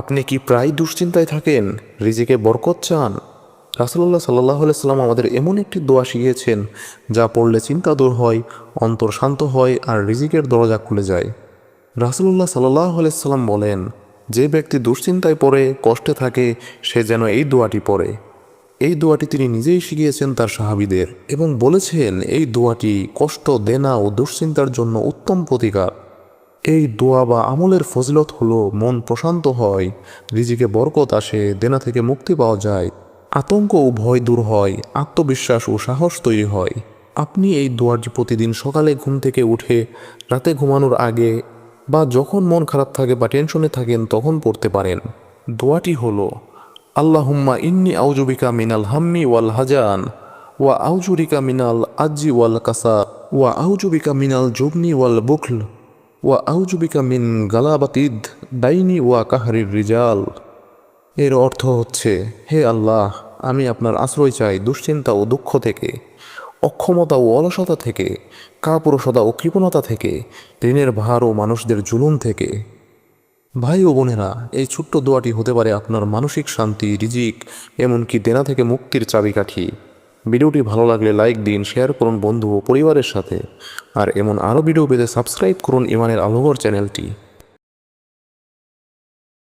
আপনি কি প্রায় দুশ্চিন্তায় থাকেন? রিজিকে বরকত চান? রাসুল্লাহ সাল্লাহ সাল্লাম আমাদের এমন একটি দোয়া শিখিয়েছেন, যা পড়লে চিন্তা দূর হয়, অন্তর শান্ত হয় আর রিজিকের দরজা খুলে যায়। রাসুল্লাহ সাল্লাহ সাল্লাম বলেন, যে ব্যক্তি দুশ্চিন্তায় পড়ে, কষ্টে থাকে, সে যেন এই দোয়াটি পড়ে। এই দোয়াটি তিনি নিজেই শিখিয়েছেন তার সাহাবিদের এবং বলেছেন, এই দোয়াটি কষ্ট, দেনা ও দুশ্চিন্তার জন্য উত্তম প্রতিকার। এই দোয়া বা আমলের ফজিলত হলো মন প্রশান্ত হয়, রিজিকে বরকত আসে, দেনা থেকে মুক্তি পাওয়া যায়, আতঙ্ক ও ভয় দূর হয়, আত্মবিশ্বাস ও সাহস তৈরি হয়। আপনি এই দোয়াটি প্রতিদিন সকালে ঘুম থেকে উঠে, রাতে ঘুমানোর আগে বা যখন মন খারাপ থাকে বা টেনশনে থাকেন তখন পড়তে পারেন। দোয়াটি হলো, আল্লাহুম্মা ইন্নি আউজুবিকা মিনাল হাম্মি ওয়াল হাজান, ওয়া আউজুরিকা মিনাল আজি ওয়াল কাসা ওয়া আউজুবিকা মিনাল জুবনি ওয়াল বুখল ওয়া আউজুবিকা মিন গালাবাতিদ দাইনি ওয়া কাহারির রিজাল। এর অর্থ হচ্ছে, হে আল্লাহ, আমি আপনার আশ্রয় চাই দুশ্চিন্তা ও দুঃখ থেকে, অক্ষমতা ও অলসতা থেকে, কাপুরুষতা ও কৃপণতা থেকে, ঋণের ভার ও মানুষদের জুলুম থেকে। ভাই ও বোনেরা, এই ছোট্ট দোয়াটি হতে পারে আপনার মানসিক শান্তি, রিজিক, এমনকি দেনা থেকে মুক্তির চাবিকাঠি। ভিডিওটি ভালো লাগলে লাইক দিন, শেয়ার করুন বন্ধু ও পরিবারের সাথে। আর এমন আরও ভিডিও পেতে সাবস্ক্রাইব করুন ইমানের আলোগর চ্যানেলটি।